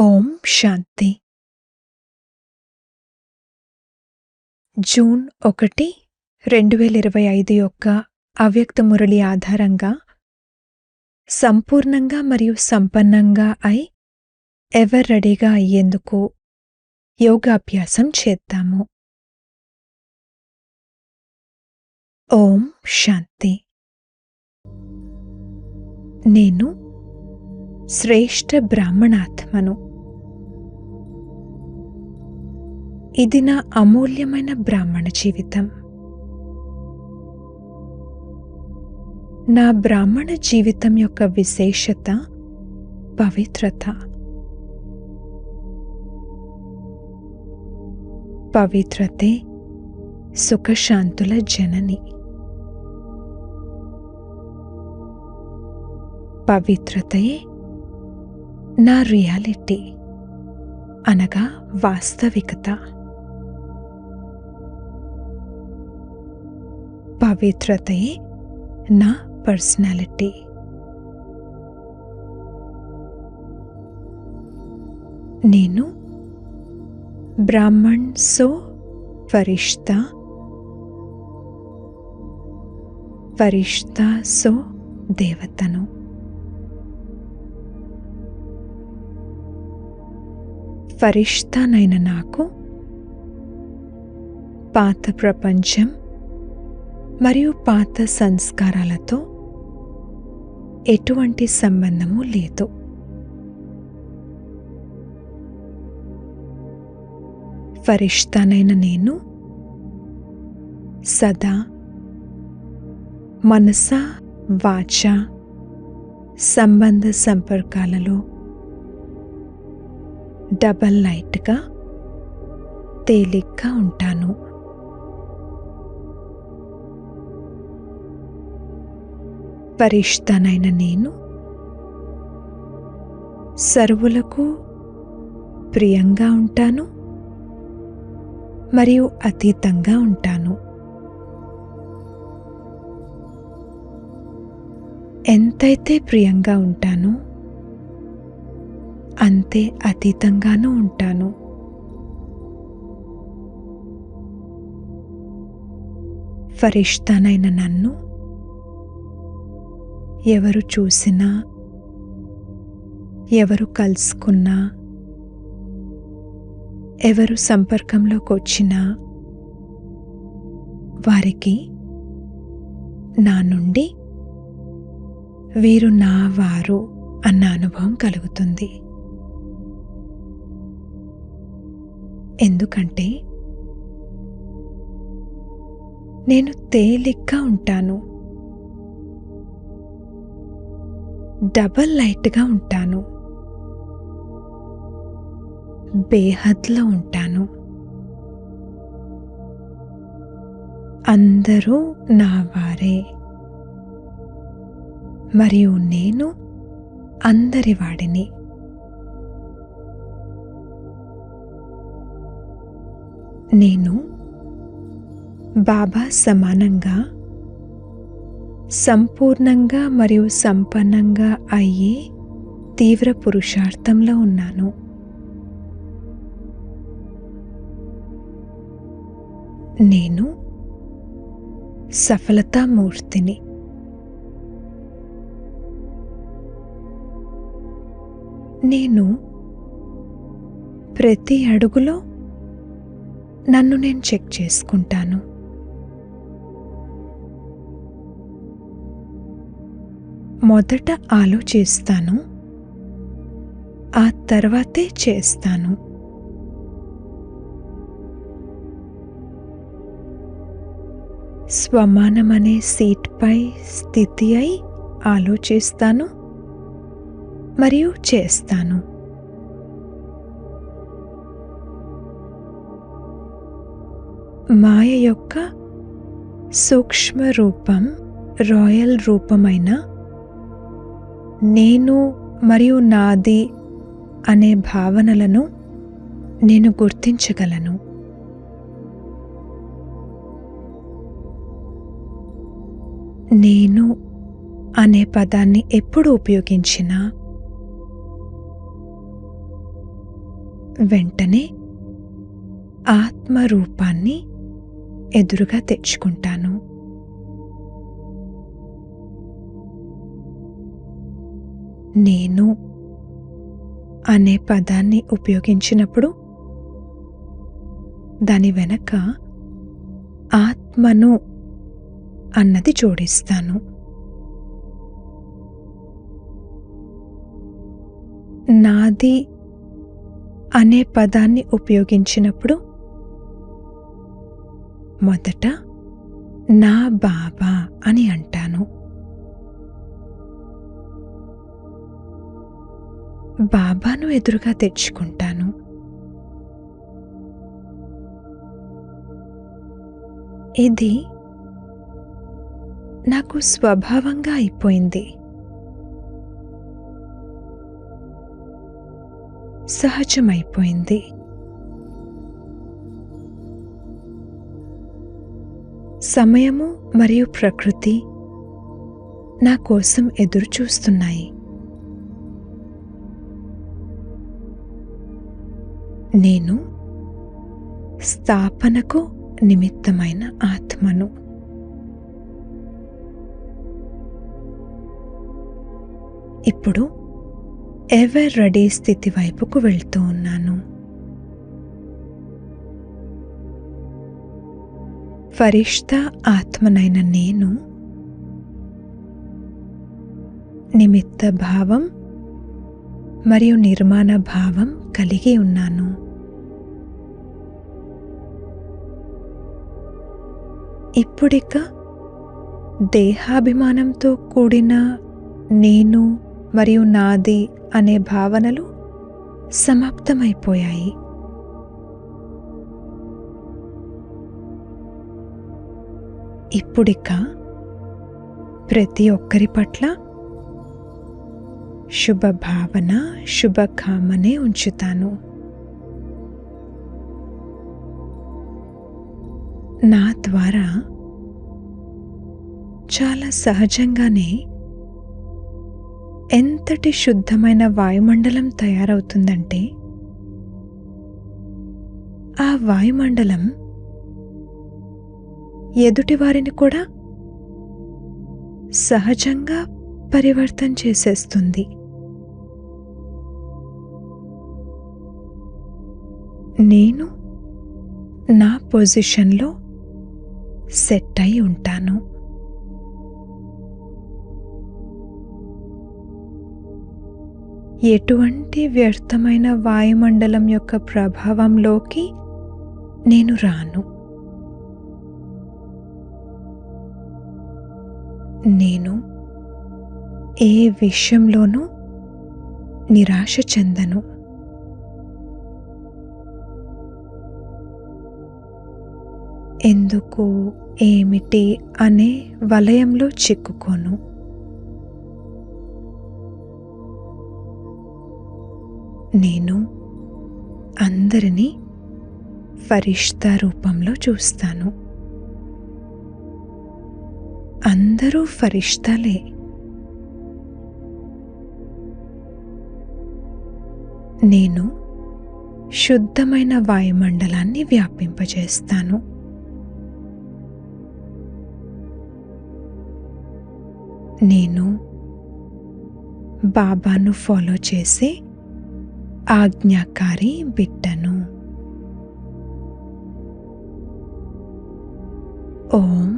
ఓం శాంతి. June ఒకటి రెండు వేల ఇరవై ఐదు యొక్క అవ్యక్త మురళి ఆధారంగా సంపూర్ణంగా మరియు సంపన్నంగా అయి ఎవర్ రెడీగా అయ్యేందుకు యోగాభ్యాసం చేద్దాము. ఓం శాంతి. నేను శ్రేష్ఠ బ్రాహ్మణాత్మను. ఇది నా అమూల్యమైన బ్రాహ్మణ జీవితం. నా బ్రాహ్మణ జీవితం యొక్క విశేషత పవిత్రత. పవిత్రతే సుఖశాంతుల జనని. పవిత్రతయే నా రియాలిటీ అనగా వాస్తవికత. పవిత్రతయే నా పర్సనాలిటీ. నేను బ్రాహ్మణ్ సో ఫరిష్తా ఫరిష్తా సో దేవతను. ఫరిష్తానైన నాకు పాత ప్రపంచం మరియు పాత సంస్కారాలతో ఎటువంటి సంబంధము లేదు. ఫరిష్తానైన నేను సదా మనస వాచ సంబంధ సంపర్కాలలో డబల్ లైట్గా తేలిగ్గా ఉంటాను. పరిష్ఠనైన నేను. సర్వులకు ప్రియంగా ఉంటాను. మరియు అతీతంగా ఉంటాను. ఎంతైతే ప్రియంగా ఉంటానో అంతే అతీతంగానూ ఉంటాను. ఫరిష్తానైన నన్ను ఎవరు చూసినా ఎవరు కలుసుకున్నా ఎవరు సంపర్కంలోకి వచ్చినా వారికి నా నుండి వీరు నా వారు అన్న అనుభవం కలుగుతుంది. ఎందుకంటే నేను తేలిగ్గా ఉంటాను. డబల్ లైట్గా ఉంటాను. బేహద్లో ఉంటాను. అందరూ నా వారే. మరియు నేను అందరి వాడిని. నేను బాబా సమానంగా సంపూర్ణంగా మరియు సంపన్నంగా అయ్యే తీవ్ర పురుషార్థంలో ఉన్నాను. నేను సఫలతామూర్తిని. నేను ప్రతి అడుగులో నన్ను నేను చెక్ చేసుకుంటాను. మొదట ఆలోచిస్తాను ఆ తర్వాతే చేస్తాను. స్వమానమనే సీట్పై స్థితి అయి ఆలోచిస్తాను మరియు చేస్తాను. మాయ యొక్క సూక్ష్మ రూపం రాయల్ రూపమైన నేను మరియు నాది అనే భావనలను నేను గుర్తించగలను. నేను అనే పదాన్ని ఎప్పుడు ఉపయోగించినా వెంటనే ఆత్మరూపాన్ని ఎదురుగా తెచ్చుకుంటాను. నేను అనే పదాన్ని ఉపయోగించినప్పుడు దాని వెనక ఆత్మను అన్నది జోడిస్తాను. నాది అనే పదాన్ని ఉపయోగించినప్పుడు మొదట నా బాబా అని అంటాను. బాబాను ఎదురుగా తెచ్చుకుంటాను. ఇది నాకు స్వభావంగా అయిపోయింది. సహజమైపోయింది. సమయము మరియు ప్రకృతి నా కోసం ఎదురు చూస్తున్నాయి నేను స్థాపనకు నిమిత్తమైన ఆత్మను. ఇప్పుడు ఎవర్ రెడీ స్థితి వైపుకు వెళ్తూ ఉన్నాను. ఫరిష్తా ఆత్మనైన నేను నిమిత్త భావం మరియు నిర్మాణ భావం కలిగి ఉన్నాను. ఇప్పుడిక దేహాభిమానంతో కూడిన నేను మరియు నాది అనే భావనలు సమాప్తమైపోయాయి. ఇప్పుడిక ప్రతి ఒక్కరి పట్ల శుభ భావన శుభకామనే ఉంచుతాను. నా ద్వారా చాలా సహజంగానే ఎంతటి శుద్ధమైన వాయుమండలం తయారవుతుందంటే ఆ వాయుమండలం ఎదుటివారిని కూడా సహజంగా పరివర్తన చేసేస్తుంది. నేను నా పొజిషన్లో సెట్ అయి ఉంటాను. ఎటువంటి వ్యర్థమైన వాయుమండలం యొక్క ప్రభావంలోకి నేను రాను. నేను ఏ విషయంలోనూ నిరాశ చెందను. ఎందుకు ఏమిటి అనే వలయంలో చిక్కుకోను. నేను అందరినీ ఫరిష్తా రూపంలో చూస్తాను. అందరూ ఫరిష్తాలే. నేను శుద్ధమైన వాయుమండలాన్ని వ్యాపింపజేస్తాను. నేను బాబాను ఫాలో చేసే ఆజ్ఞాకారి బిడ్డను. ఓం